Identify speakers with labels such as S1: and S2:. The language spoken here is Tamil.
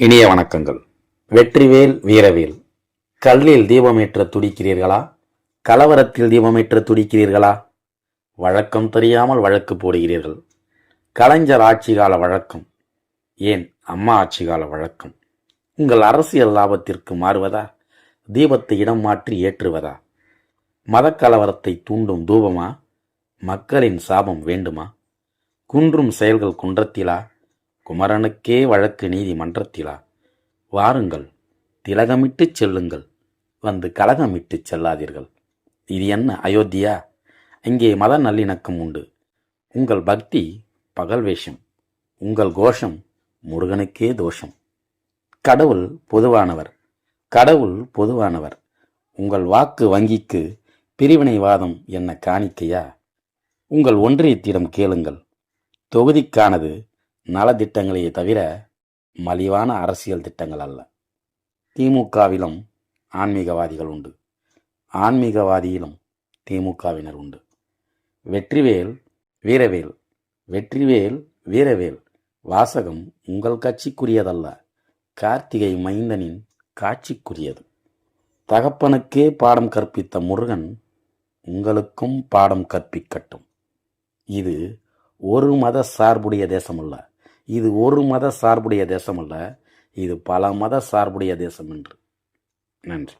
S1: இனிய வணக்கங்கள். வெற்றிவேல் வீரவேல். கல்லில் தீபமேற்ற துடிக்கிறீர்களா? கலவரத்தில் தீபமேற்ற துடிக்கிறீர்களா? வழக்கம் தெரியாமல் வழக்கு போடுகிறீர்கள். கலைஞர் ஆட்சி கால வழக்கம். ஏன் அம்மா ஆட்சி கால வழக்கம்? உங்கள் அரசியல் லாபத்திற்கு மாறுவதா? தீபத்தை இடம் மாற்றி ஏற்றுவதா? மதக்கலவரத்தை தூண்டும் தூபமா? மக்களின் சாபம் வேண்டுமா? குன்றும் செயல்கள் குன்றத்திலா? குமரனுக்கே வழக்கு நீதிமன்றத்திலா? வாருங்கள் திலகமிட்டுச் செல்லுங்கள். வந்து கலகமிட்டுச் செல்லாதீர்கள். இது என்ன அயோத்தியா? இங்கே மத நல்லிணக்கம் உண்டு. உங்கள் பக்தி பகல் வேஷம் உங்கள் கோஷம் முருகனுக்கே தோஷம். கடவுள் பொதுவானவர் கடவுள் பொதுவானவர். உங்கள் வாக்கு வங்கிக்கு பிரிவினைவாதம் என்ன காணிக்கையா? உங்கள் ஒன்றியத்திடம் கேளுங்கள். தொகுதிக்கானது நலத்திட்டங்களையே தவிர மலிவான அரசியல் திட்டங்கள் அல்ல. திமுகவிலும் ஆன்மீகவாதிகள் உண்டு. ஆன்மீகவாதியிலும் திமுகவினர் உண்டு. வெற்றிவேல் வீரவேல். வெற்றிவேல் வீரவேல். வாசகம் உங்கள் கட்சிக்குரியதல்ல. கார்த்திகை மைந்தனின் காட்சிக்குரியது. தகப்பனுக்கே பாடம் கற்பித்த முருகன் உங்களுக்கும் பாடம் கற்பிக்கட்டும். இது ஒரு மத சார்புடைய தேசமல்ல. இது ஒரு மத சார்புடைய தேசம் அல்ல இது பல மத சார்புடைய தேசம் என்று. நன்றி.